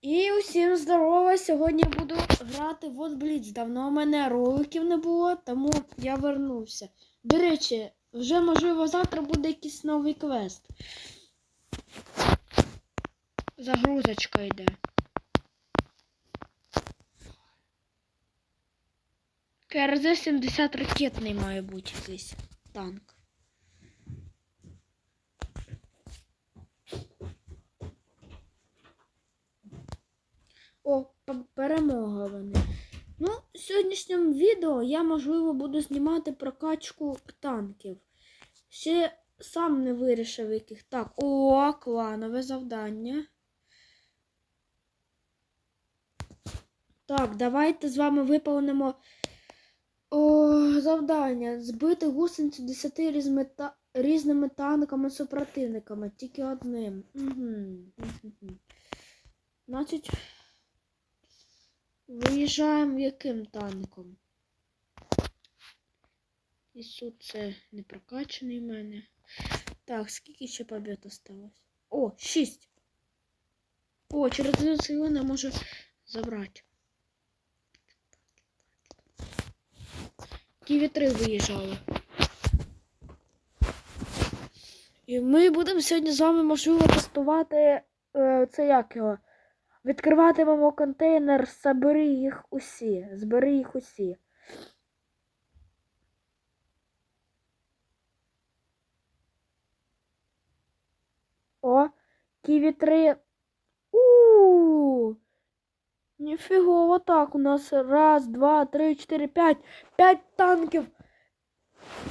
І усім здорово! Сьогодні буду грати в от Blitz. Давно у мене роликів не було, тому я вернувся. До речі, вже можливо завтра буде якийсь новий квест. Загрузочка йде. КРЗ-70 ракетний має бути якийсь танк. О, перемога вони. Ну, в сьогоднішньому відео я, можливо, буду знімати прокачку танків. Ще сам не вирішив яких. Так, о, кланове завдання. Так, давайте з вами виповнимо о, завдання. Збити гусеницю 10 різними, та... різними танками супротивниками. Тільки одним. Угу. Значить. Виїжджаємо яким танком? І суд це не прокачаний в мене. Так, скільки ще побед осталось? О, 6. О, через 11 хвилин я можу забрати. Ківі 3 виїжджали. І ми будемо сьогодні з вами, можливо, тестувати е, це як його. Відкриватимемо контейнер, забери їх усі. Збери їх усі. О, Ківі 3. у Ніфігово так. У нас раз, два, три, чотири, п'ять. П'ять танків.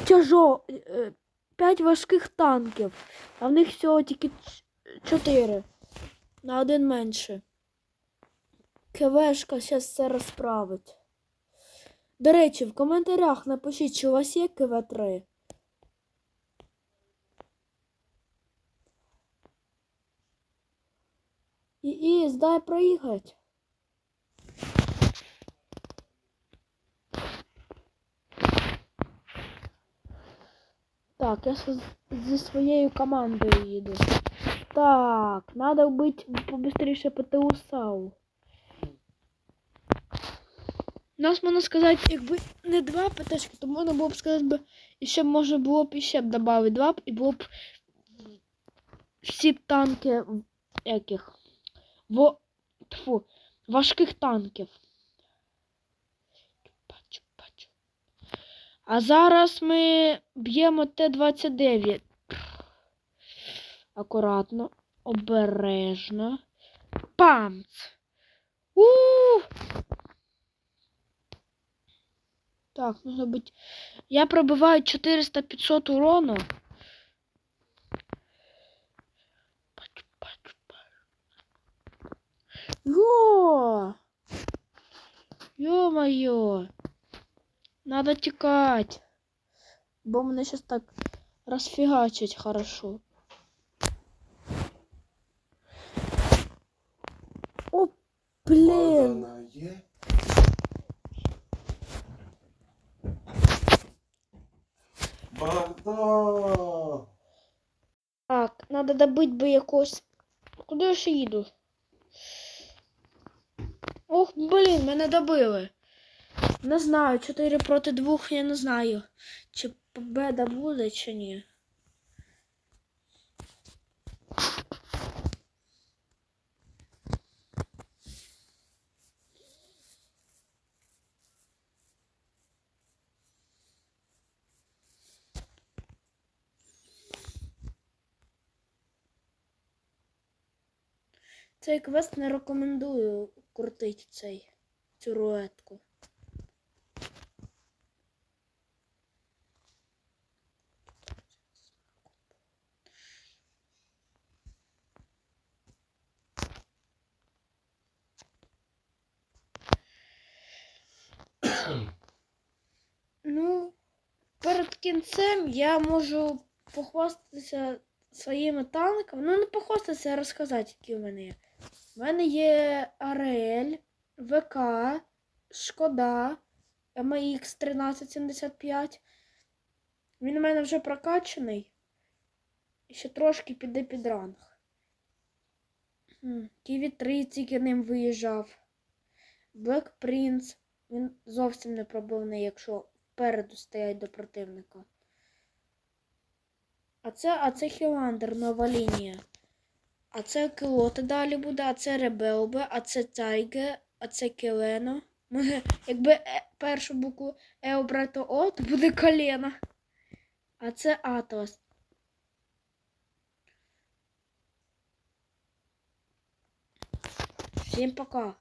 Тяжо. е, П'ять важких танків. А в них всього тільки чотири. На один менше. КВшка зараз все розправить. До речі, в коментарях напишіть, чи у вас є КВ-3. І, і здай проїхати. Так, я зі своєю командою їду. Так, надо вбити побыстріше ПТУ САУ. Нас можна сказати, якби не два ПТшки, то можна було б сказати, і ще може було б іще б додати два б, і було б всі танки яких во, тьфу, важких танків. А зараз ми б'ємо Т-29. Акуратно, обережно. Памц! у Так, нужно быть... Я пробиваю 400-500 урона. Бачу, бачу, бачу. Йо! Ё-моё! Надо текать. Бо мене сейчас так расфигачить хорошо. О, блин! Так, надо добыть бы якось. Куди я ще їду? Ох, блін, мене добили. Не знаю, 4 проти 2, я не знаю. Чи победа буде, чи ні. Цей квест не рекомендую крутити цей, цю рулетку. Ну, перед кінцем я можу похвастатися своїми танками. Ну, не похвастатися, а розказати, які у мене є. У мене є Арель, ВК, Шкода, MX 1375. Він у мене вже прокачаний. І ще трошки піде під ранг. Ківі 3 тільки ним виїжджав. Black Prince. Він зовсім не пробивний, якщо впереду стоять до противника. А це, а це Хіландер, нова лінія. А це Килота далі буде, а це Ребелбе, а це Тайге, а це Келено. Якби е, першу букву Е обрати О, то буде колено. А це Атлас. Всім пока.